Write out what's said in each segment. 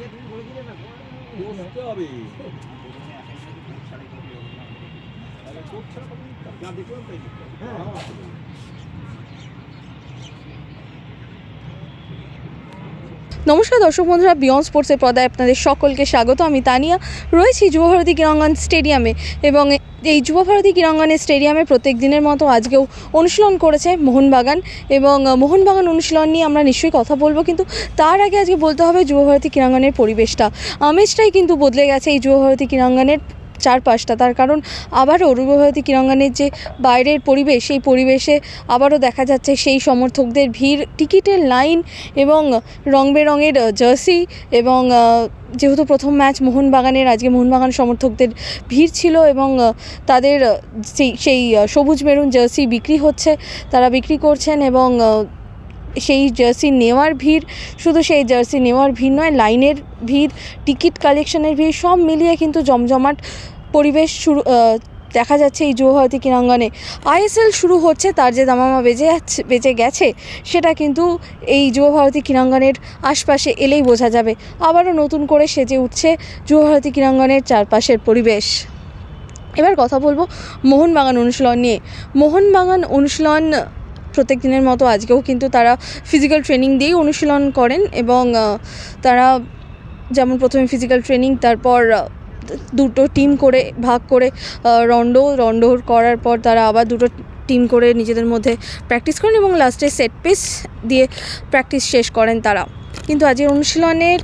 বসতে হবে? যা দেখলাম তাই হ্যাঁ। নমস্কার দর্শক বন্ধুরা বিয়ন্ড স্পোর্টসের পর্দায় আপনাদের সকলকে স্বাগত। আমি তানিয়া, রয়েছি যুবভারতী ক্রীড়াঙ্গন স্টেডিয়ামে এবং এই যুবভারতী ক্রীড়াঙ্গনের স্টেডিয়ামে প্রত্যেক দিনের মতো আজকেও অনুশীলন করেছে মোহনবাগান এবং মোহনবাগান অনুশীলন নিয়ে আমরা নিশ্চয়ই কথা বলব, কিন্তু তার আগে আজকে বলতে হবে যুবভারতী ক্রীড়াঙ্গনের পরিবেশটা। আমেজটাই কিন্তু বদলে গেছে এই যুবভারতী ক্রীড়াঙ্গনের চারপাশটা, তার কারণ আবারও রূপভারতী ক্রীড়াঙ্গনের যে বাইরের পরিবেশ, সেই পরিবেশে আবারও দেখা যাচ্ছে সেই সমর্থকদের ভিড়। টিকিটের লাইন এবং রং বেরঙের জার্সি এবং যেহেতু প্রথম ম্যাচ মোহনবাগানের, আজকে মোহনবাগান সমর্থকদের ভিড় ছিল এবং তাদের সেই সেই সবুজ মেরুন জার্সি বিক্রি হচ্ছে, তারা বিক্রি করছেন এবং সেই জার্সি নেওয়ার ভিড়, শুধু সেই জার্সি নেওয়ার ভিড় নয়, লাইনের ভিড়, টিকিট কালেকশনের ভিড়, সব মিলিয়ে কিন্তু জমজমাট পরিবেশ শুরু দেখা যাচ্ছে এই যুবভারতী ক্রীড়াঙ্গনে। আইএসএল শুরু হচ্ছে, তার যে দামামা বেজে যাচ্ছে বেজে গেছে, সেটা কিন্তু এই যুবভারতী ক্রীড়াঙ্গনের আশপাশে এলেই বোঝা যাবে। আবারও নতুন করে সেজে উঠছে যুবভারতী ক্রীড়াঙ্গনের চারপাশের পরিবেশ। এবার কথা বলব মোহনবাগান অনুশীলন নিয়ে। মোহনবাগান অনুশীলন প্রত্যেক দিনের মতো আজকেও কিন্তু তারা ফিজিক্যাল ট্রেনিং দিয়েই অনুশীলন করেন এবং তারা যেমন প্রথমে ফিজিক্যাল ট্রেনিং তারপর দুটো টিম করে ভাগ করে রন্ডো রন্ডো করার পর তারা আবার দুটো টিম করে নিজেদের মধ্যে প্র্যাকটিস করেন এবং লাস্টে সেট পিস দিয়ে প্র্যাকটিস শেষ করেন তারা। কিন্তু আজকের অনুশীলনের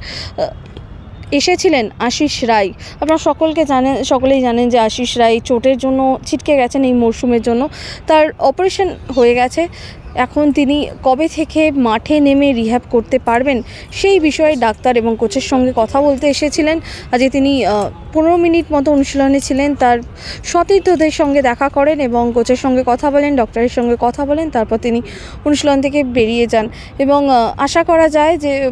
এসেছিলেন আশিস রায়। আপনারা সকলকে জানেন সকলেই জানেন যে আশিস রায় চোটের জন্য ছিটকে গেছেন এই মরশুমের জন্য। তার অপারেশন হয়ে গেছে। এখন তিনি কবে থেকে মাঠে নেমে রিহ্যাব করতে পারবেন সেই বিষয়ে ডাক্তার এবং কোচের সঙ্গে কথা বলতে এসেছিলেন। আজকে তিনি পনেরো মিনিট মতো অনুশীলনে ছিলেন। তার সতীর্থদের সঙ্গে দেখা করেন এবং কোচের সঙ্গে কথা বলেন, ডক্টরের সঙ্গে কথা বলেন। তারপর তিনি অনুশীলন থেকে বেরিয়ে যান। এবং আশা করা যায় যে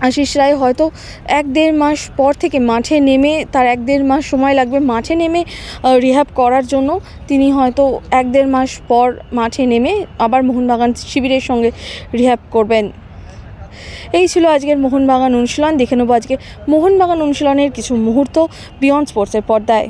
আশিস রায় হয়তো এক দেড় মাস পর থেকে মাঠে নেমে, তার এক দেড় মাস সময় লাগবে মাঠে নেমে রিহ্যাব করার জন্য। তিনি হয়তো এক দেড় মাস পর মাঠে নেমে আবার মোহনবাগান শিবিরের সঙ্গে রিহ্যাব করবেন। এই ছিল আজকের মোহনবাগান অনুশীলন। দেখে নেব আজকে মোহনবাগান অনুশীলনের কিছু মুহূর্ত বিয়ন্ড স্পোর্টসের পর্দায়।